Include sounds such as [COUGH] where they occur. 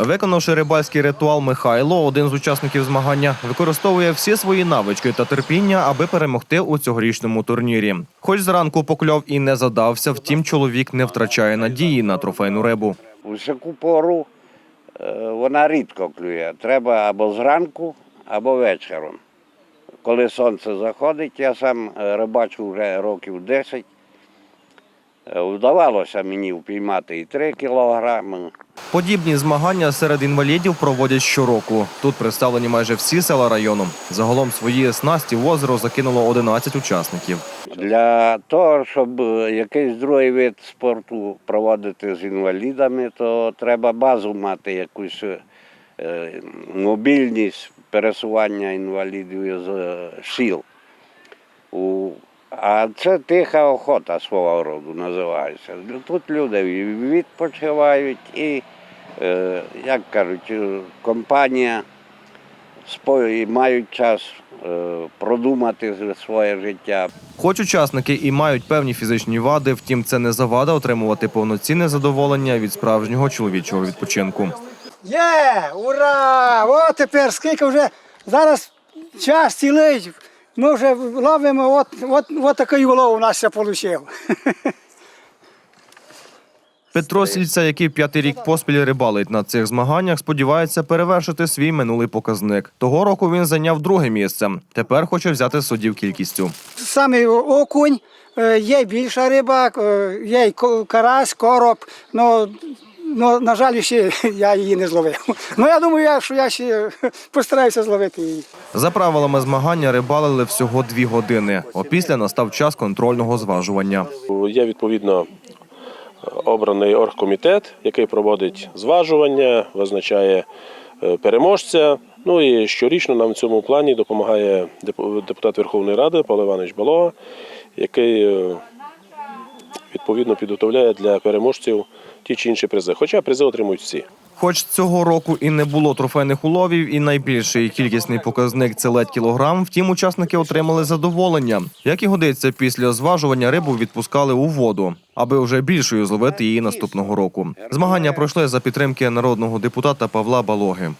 Виконавши рибальський ритуал Михайло, один з учасників змагання використовує всі свої навички та терпіння, аби перемогти у цьогорічному турнірі. Хоч зранку покльов і не задався, втім чоловік не втрачає надії на трофейну рибу. У всяку пору е, вона рідко клює. Треба або зранку, або вечором. Коли сонце заходить, я сам е, рибачу вже років 10. Е, Вдавалося мені впіймати і 3 кілограми. Подібні змагання серед інвалідів проводять щороку. Тут представлені майже всі села району. Загалом свої снасті в озеро закинуло 11 учасників. Для того, щоб е, якийсь другий вид спорту проводити з інвалідами, то треба базу мати якусь е, мобільність пересування інвалідів з сіл. У- А це тиха охота свого роду називається. Тут люди відпочивають і, е, як кажуть, компанія спо- і мають час е, продумати своє життя. Хоч учасники і мають певні фізичні вади, втім це не завада отримувати повноцінне задоволення від справжнього чоловічого відпочинку. Є! Ура! О, тепер скільки вже зараз час цілий. Ми вже ловимо, от, от, от такий улов у нас вийшов. [LAUGHS] Петро Сільця, який п'ятий рік поспіль рибалить на цих змаганнях, сподівається перевершити свій минулий показник. Того року він зайняв друге місце. Тепер хоче взяти суддів кількістю. Саме окунь, е, є більша риба, е, є карась, короб. Ну, ну, на жаль, ще я її не зловив. Ну я думаю, що я ще постараюся зловити її. За правилами змагання рибалили всього дві години. Опісля настав час контрольного зважування. Є відповідно обраний оргкомітет, який проводить зважування, визначає е, переможця. Ну і щорічно нам в цьому плані допомагає деп- депутат Верховної Ради Павло Іванович Балога, який е, відповідно підготовляє для переможців ті чи інші призи. Хоча призи отримують всі. Хоч цього року і не було трофейних уловів, і найбільший кількісний показник це ледь кілограм. Втім, учасники отримали задоволення. Як і годиться, після зважування рибу відпускали у воду, аби вже більшою зловити її наступного року. Змагання пройшли за підтримки народного депутата Павла Балоги.